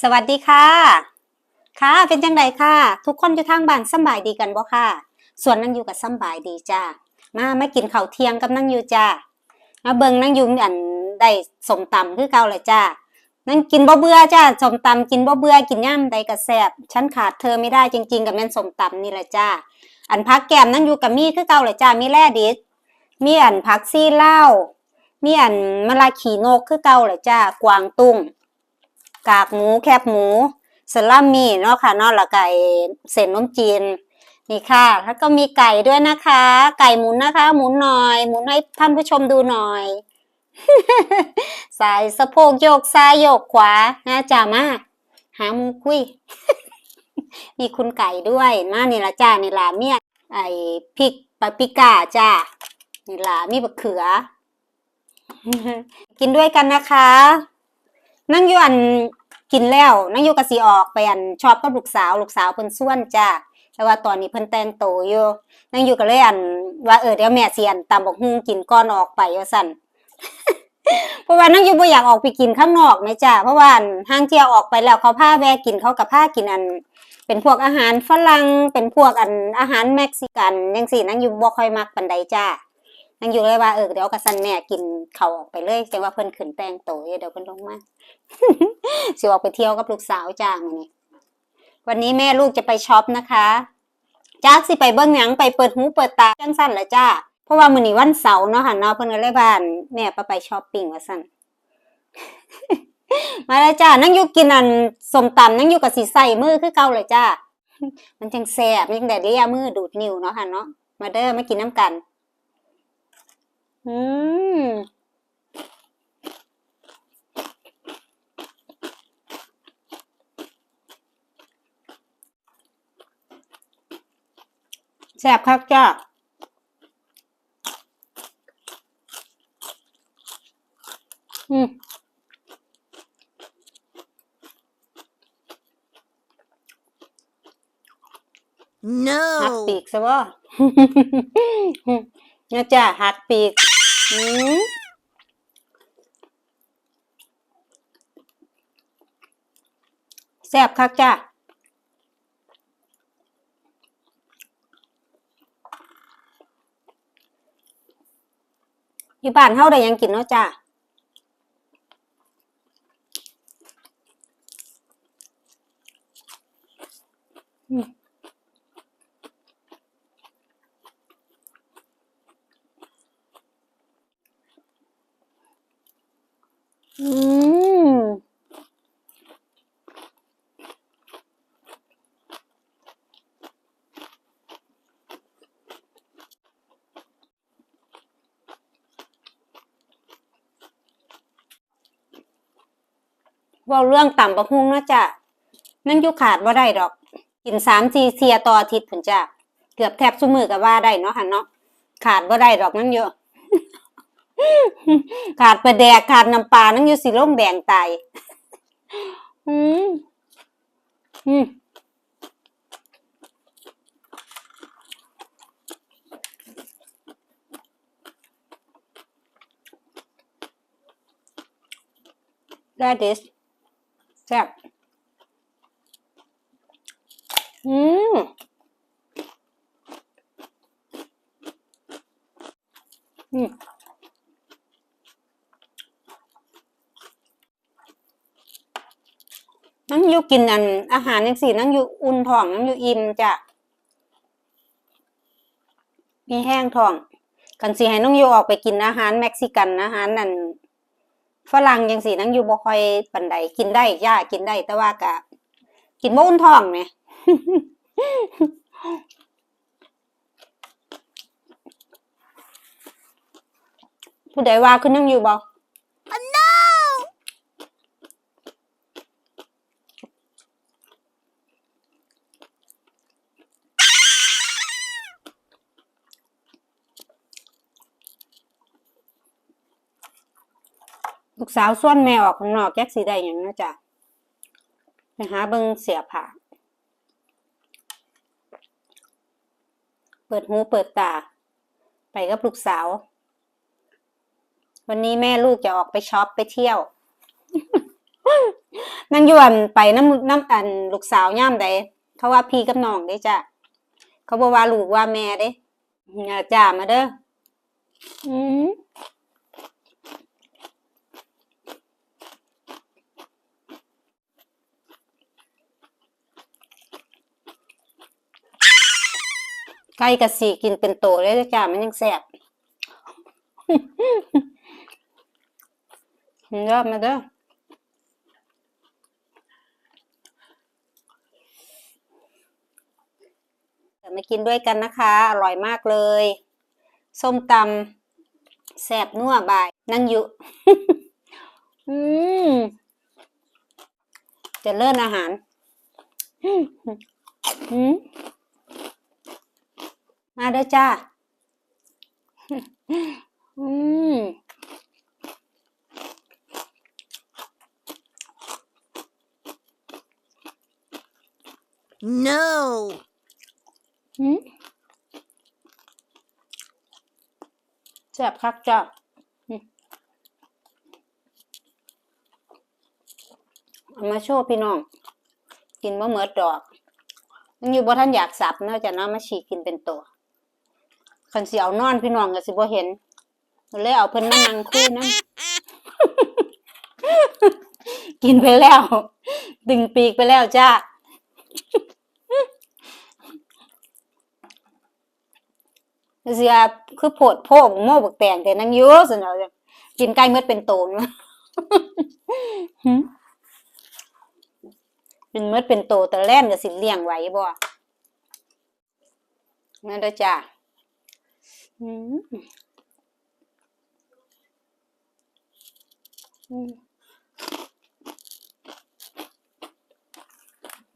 สวัสดีค่ะ ค่ะเป็นจังไดค่ะ ทุกคนอยู่ทางบ้านสบายดีกันบ่ค่ะ ส่วนนั่งอยู่กับสบายดีจ้ามามากินข้าวเที่ยงกับนั่งอยู่จ้ามาเบิงนั่งอยู่อันได้สมตำคือเก่าเลยจ้านั่งกินบ่เบื่อจ้าสมตำกินบ่เบื่อกินย่ำใดก็แซ่บฉันขาดเธอไม่ได้จริง ๆ กับแม่นสมตำนี่แหละจ้าอันพักแก้มนั่งอยู่กับมีคือเก่าเลยจ้ามีแร่ดิสมีอันผักซี่เหล้ามีอันมะลาขี่นกคือเก่าเลยจ้ากวางตุ้ง กากหมูแคบหมูสลัมมี่เนาะค่ะเนาะล้วก็ไอ้เส้นนมจีนนี่ค่ะ แล้วก็มีไก่ด้วยนะคะ ไก่หมุนนะคะ หมุนหน่อย หมุนให้ท่านผู้ชมดูหน่อย สายสะโพกโยกซ้ายโยกขวานะจ้ามาหาหมูคุยมีคุณไก่ด้วยมานี่ละจ้านี่ละเมียไอ้พริกปาปิก้าจ้านี่ละมีบะเขือ กินด้วยกันนะคะ นั่งอยู่อันกินแล้วนั่งอยู่กะสีออกไปอันชอบกับลูกสาว ลูกสาวเพิ่นส่วนจ้าแต่ว่าตอนนี้เพิ่นแต่งโตอยู่นั่งอยู่ก็เลยอันว่าเออเดี๋ยวแม่เสิอันตำบักฮุ่งกินก่อนออกไปว่าซั่นเพราะว่านั่งอยู่บ่อยากออกไปกินข้างนอกไหมจ้าเพราะว่าห้างเที่ยวออกไปแล้วเขาพาแวะกินเขากับพากินอัน เป็นพวกอาหารฝรั่งเป็นพวกอันอาหารเม็กซิกันจังซี่นั่งอยู่บ่ค่อยมักปานใดจ้านั่งอยู่เลยว่าเออเดี๋ยวกะสันแม่กินเขาออกไปเลยแต่ว่าเพิ่นขึ้นแตงโตเดี๋ยวเพิ่นลงมา สิออกไปเที่ยวกับลูกสาวจ้ามื้อนี้วันนี้แม่ลูกจะไปช็อปนะคะจ้าสิไปเบิ่งหยังไปเปิดหูเปิดตาจังซั่นละจ้า เพราะว่ามื้อนี้วันเสาร์เนาะค่ะเนาะเพิ่นก็เลยว่านแม่ไปไปช้อปปิ้งว่าซั่นมาแล้วจ้านั่งอยู่กินอันสมตำนั่งอยู่กับสิใส่มือคือเก่าเลยจ้า มันจังแซบมันจังได้เลียมือดูดนิ้วเนาะค่ะเนาะมาเด้อมากินน้ำกัน อืม แซ่บคักจ้าอืมหัก No. ปีกซะบ่นะจ้าหักปีกอืมแซ่บคักจ้า อยู่บ้านเฮาได้ยังกินเนาะจ้าอืม เว่าเรื่องต่ำบักฮุงเนาะจ้ะนั่นอยู่ขาดว่าได้ดอก กินสามทีเทียต่ออาทิตย์ผุนจ้ะเกือบแทบซุมือก็ว่าได้เนาะค่ะเนาะขาดว่าได้ดอกนั่นเยอะ ขาดปลาแดกขาดน้ำปลานั่นอยู่สิลงแดงตายอืมอืม that is แซ่บอืมอืมนั่งอยู่กินอันอาหารยังสี่นั่งอยู่อุ่นท้องนั่งอยู่อิ่มจ้ะมีแห้งท้องกันสิให้น้องอยู่ออกไปกินอาหารเม็กซิกันอาหารนั่น ฝรั่งยังสีนั่งอยู่บ่ค่อยปันใดกินได้ย่ากินได้ แต่ว่ากะกินบ่อุ่นท้องเนี่ยผู้ใดว่าคือนั่งอยู่บ่ No. ลูกสาวส่วนแม่ออกข้างนอกแจ็คสีได้หยังนะจ๊ะไปหาเบิงเสียผ้าเปิดหูเปิดตา ไปกับลูกสาว วันนี้แม่ลูกจะออกไปช็อปไปเที่ยวนั่งยู่อันไปน้ำน้ำอันลูกสาวย่ามใดเขาว่าพี่กับน้องเด้จ้ะเขาบอกว่าลูกว่าแม่เด้อย่าจ้ามาเด้ออืม ไก่กะสีกินเป็นโตเลยเด้อจ้ามันยังแซ่บเด้อมาเด้อเดี๋ยวมากินด้วยกันนะคะ อร่อยมากเลย ส้มตำแซ่บนัวบาย นั่งอยู่อืมจะเลิศอาหาร อืม มมาเด้อจ้า อืม No. อืมแซ่บคักจ้าอืมเอามาโชว์พี่น้อง กินบ่เหมือดดอก มันอยู่บ่ท่านอยากสับเนาะจ้ะเนาะมาฉีกกินเป็นตัว คันสิเอานอนพี่น้องก็สิบ่เห็นเลยเอาเพิ่นมานั่งคุยนำกินไปแล้ว ดึงปีกไปแล้วจ้าเสียคือโพดโพกโม่บกแตงแต่นังอยูสนอจ้ะกินไก่เมื่อเป็นโตนะเป็นเมื่อเป็นโตแต่แล่นกับสิเลี้ยงไว้บ่นั่นเด้อจ้า อืม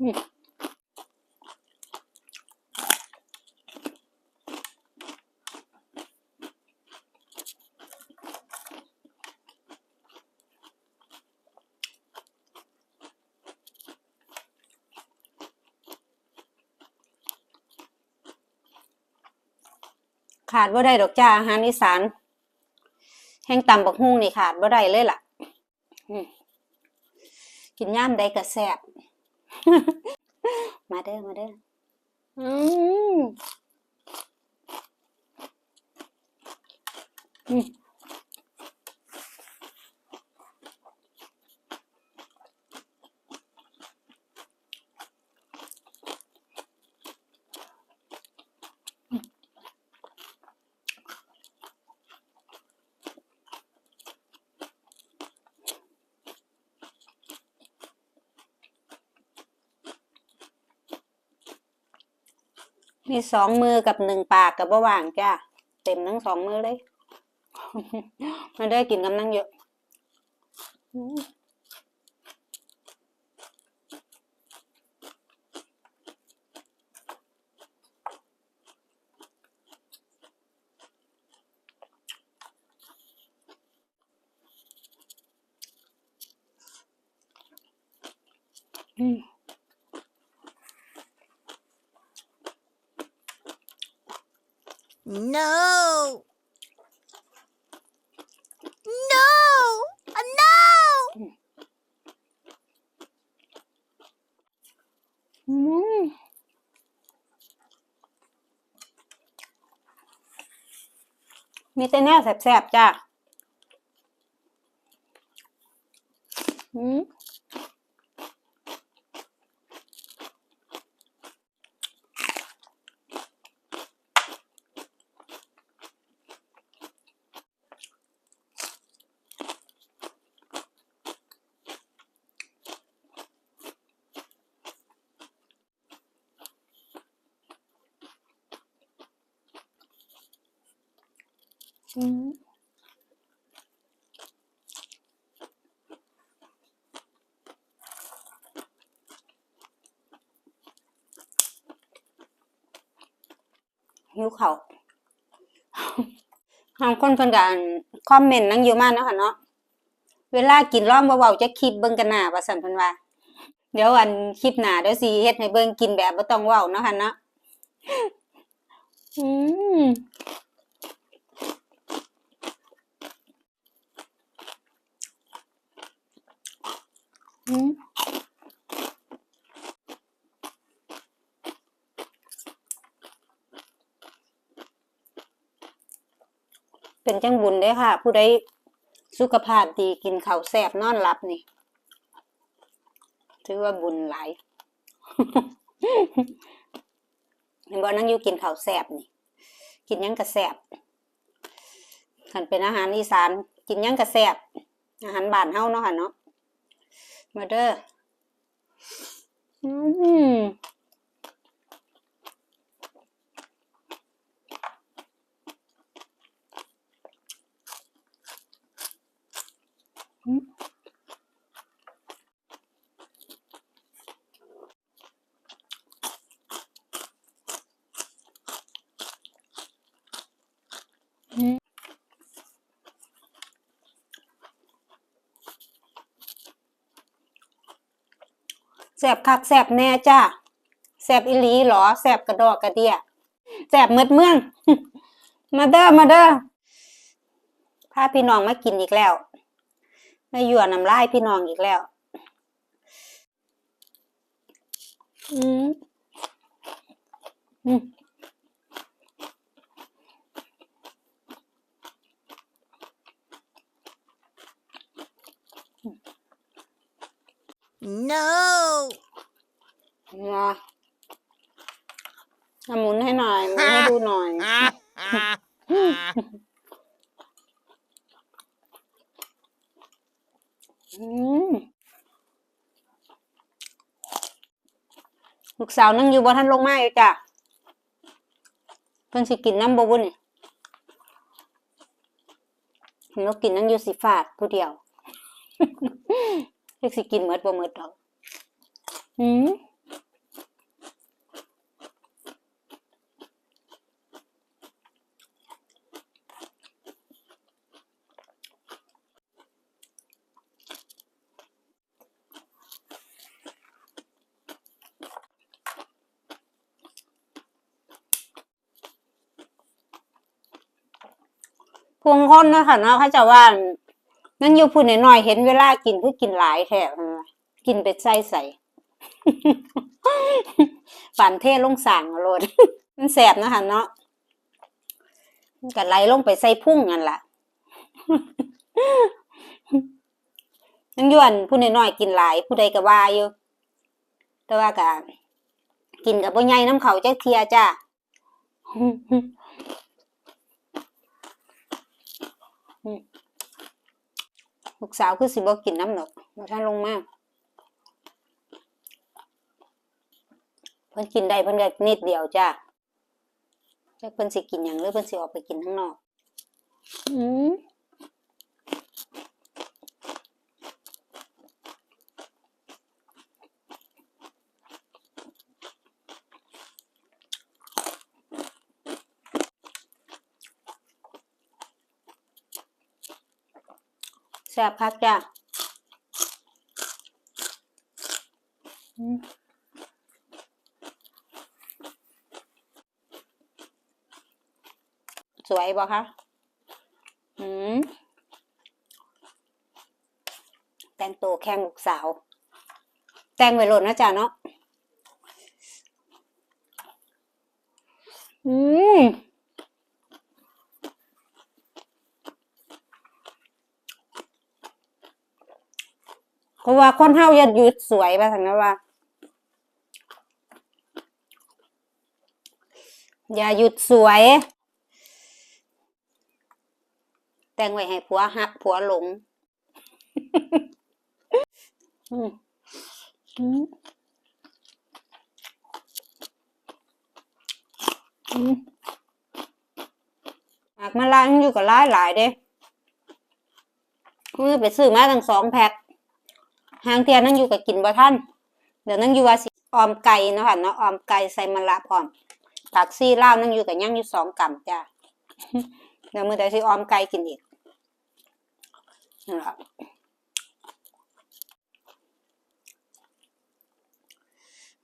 อืม ขาดว่าได้ดอกจ้าอาหารอีสาน แห้งตำบักฮุ่งนี่ขาดว่าได้เลยล่ะกินย่ามใดกระแซบมาเด้อมาเด้ออืมอืม มีสองมือกับหนึ่งปากกับบ่ว่างจ้าเต็มทั้งสองมือเลย มาได้กินกำลังเยอะอืมอืม No. No. Uh, no. อืม มีแต่แนวแสบๆจ้าอืม หิวเขาวบางคนเพิ่นกันคอมเมนต์นั่งอยู่มากเนาะค่ะเนาะ เวลากินร้องเบาๆจะคลิปเบิ่งกันหน้าว่าซั่นเพิ่นว่า เดี๋ยวอันคลิปหน้าเดี๋ยวสิเฮ็ดให้เบิ่งกินแบบบ่ต้องเว้าเนาะค่ะเนาะ อืม เป็นจังบุญเด้ค่ะ ผู้ใดสุขภาพดีกินข้าวแซ่บนอนหลับนี่ ถือว่าบุญหลายเห็นบ่นั่งอยู่กินข้าวแซ่บนี่ กินยังกระแซ่บคันเป็นอาหารอีสาน กินยังกระแซ่บอาหารบ้านเฮาเนาะค่ะเนาะ มาเด้ออืมแซ่ บคักแสบแน่จ้าแสบอิลีหรอแสบกระดอกกระเดียแสบเมืดเมือง มาเด้อมาเด้อพาพี่น้องมากินอีกแล้วมาหยั่วน้ำลายพี่น้องอีกแล้ว อืมอืม No. มาทำหมุนให้หน่อยหมุนให้ดูหน่อย อืมลูกสาวนั่งอยู่บ่ท่านลงมาอยู่จ้ะเพิ่นสิกินน้ำบ่บุนี่เห็นว่ากินนั่งอยู่สิฟาดผู้เดียว เรียกสิกินเมดบ่เมดดอก อืมพวงคนเนาะค่ะเนาะเขาจะว่า นั่งอยู่พูดหน่อยๆเห็นเวลากินคือกินหลายแท้กินเป็นไส้ใส่ฝันเทลงสั่งเอาโลดมันแสบนะคะเนาะมันไหลลงไปใส่พุ่งนั่นล่ะนั่งยวนผู้น้อยๆกินหลาย ผู้ใดก็ว่าอยู่แต่ว่าก็กินกับบ่ใหญ่น้ำเขาจักเทียจ้า ลูกสาวคือสิบ่กินน้ำดอกมันท่านลงมาเพิ่นกินได้เพิ่นก็นิดเดียวจ้าแค่เพิ่นสิกินอย่างหรือเพิ่นสิออกไปกินข้างนอก อืม แซ่บคักจ้ะสวยบ่คะอืมแต่งตัวแข่งลูกสาว แต่งไว้หล่นนะจ๊ะเนาะ อืม เพราะว่าคนเฮาอย่าหยุดสวยไปสันนะว่า อย่าหยุดสวย แต่งไว้ให้ผัวหักผัวหลงอืมอืมหากมาล้างอยู่กับหลายหลายเด้คือไปซื้อมาตั้งสองแพ็ค หางเทียนนั่งอยู่กับกินบ่ท่านเดี๋ยวนั่งอยู่ว่าสิออมไก่เนาะค่ะเนาะออมไก่ใส่มะระพร้อมผักซี่ล่านั่งอยู่กับย่างอยู่สองกำจ้ะเดี๋ยวมือใดสิออมไก่กินอีกนั่นล่ะ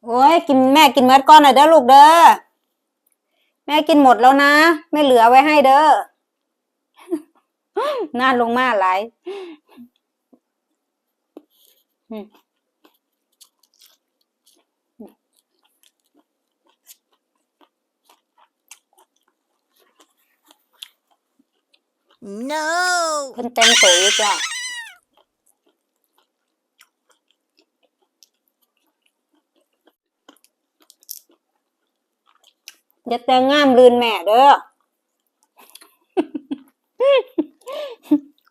โอ้ยกินแม่กินเม็ดก้อนหน่อยเด้อลูกเด้อแม่กินหมดแล้วนะไม่เหลือไว้ให้เด้อน่าลงมาหลาย no ขึ้นเต็มปุ๋ยจ้ะจะแต่งงามลืนแม่เด้อ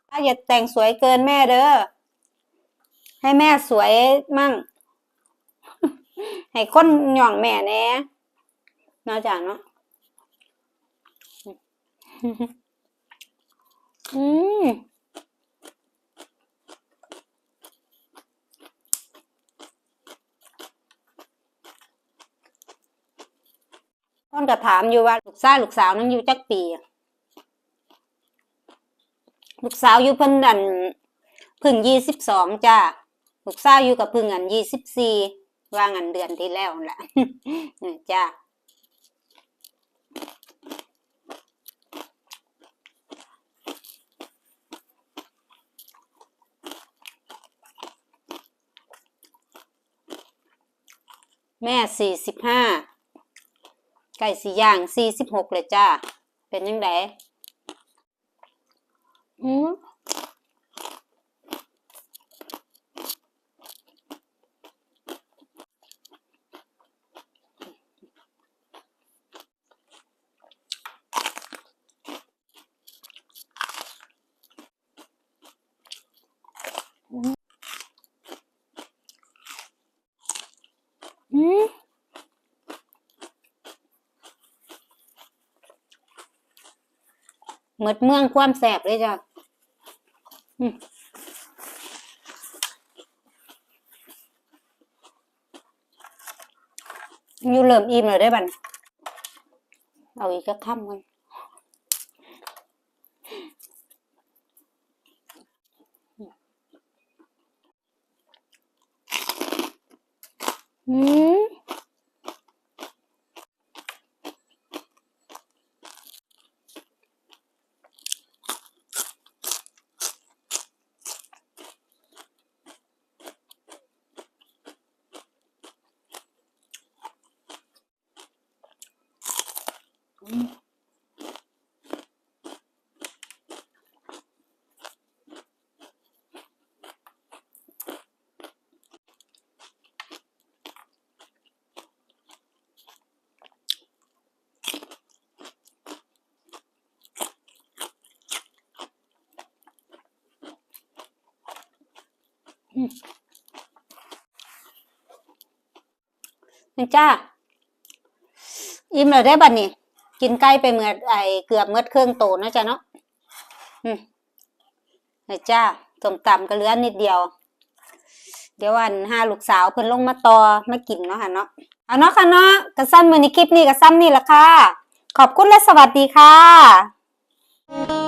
ถ้าอย่าแต่งสวยเกินแม่เด้อ ให้แม่สวยมั่ง ให้คนหย่องแม่แน่นาะจ้ะเนาะอืมคนก็ถามอยู่ว่าลูกชายลูกสาวนั่งอยู่จักปี ลูกสาวอยู่เพิ่นอันเพึ่งยี่สิบสองจ้า ลูกสาวอยู่กับพึ่งอันยี่สิบสี่ว่างันเดือนที่แล้วแหละนี่จ้าแม่สี่สิบห้าไก่สีย่างสี่สิบหกเลยจ้า เป็นยังไงอืมอืม เหมืดเมืองความแสบเลยจ้ะอยู่เริ่มอิ่มเลยได้บันเอาอีกก็ค่ำกันอืม นี่จ้า อิ่มเลยได้บัดนี้ กินไก่ไปเมื่อไอเกือบเมื่อเครื่องโตนะจ๊ะเนาะอืมนี่จ้าต้มตำก็เหลือนิดเดียว เดี๋ยววันห้าลูกสาวเพิ่นลงมาตอมากินเนาะค่ะเนาะเอาเนาะค่ะเนาะกระสั้นมือในคลิปนี้กระซ้ำนี่ละค่ะ ขอบคุณและสวัสดีค่ะ